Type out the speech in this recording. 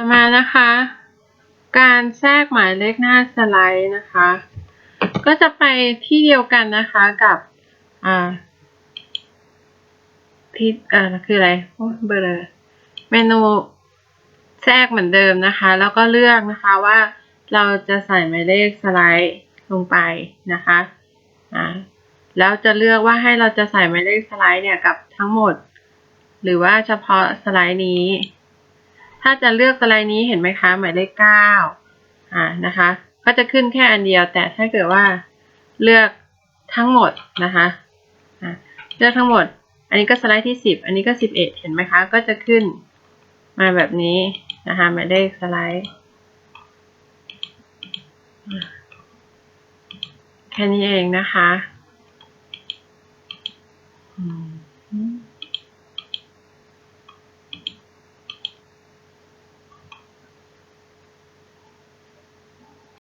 ต่อมานะคะ การแทรกหมายเลขหน้าสไลด์นะคะ ก็จะไปที่เดียวกันนะคะกับอ่าที่อ่าคืออะไรโอ้เบลอเมนูแทรกเหมือนเดิมนะคะ แล้วก็เลือกนะคะว่าเราจะใส่หมายเลขสไลด์ลงไปนะคะอ่าแล้วจะเลือกว่าให้เราจะใส่หมายเลขสไลด์เนี่ยกับทั้งหมด หรือว่าเฉพาะสไลด์นี้ ถ้าจะเลือกสไลด์นี้เห็นไหมคะ หมายเลขเก้าอ่านะคะ ก็จะขึ้นแค่อันเดียว แต่ถ้าเกิดว่าเลือกทั้งหมดนะคะเลือกทั้งหมด อันนี้ก็สไลด์ที่สิบอันนี้ก็สิบเอ็ดเห็นไหมคะ ก็จะขึ้นมาแบบนี้นะคะ หมายเลขสไลด์แค่นี้เองนะคะ อืม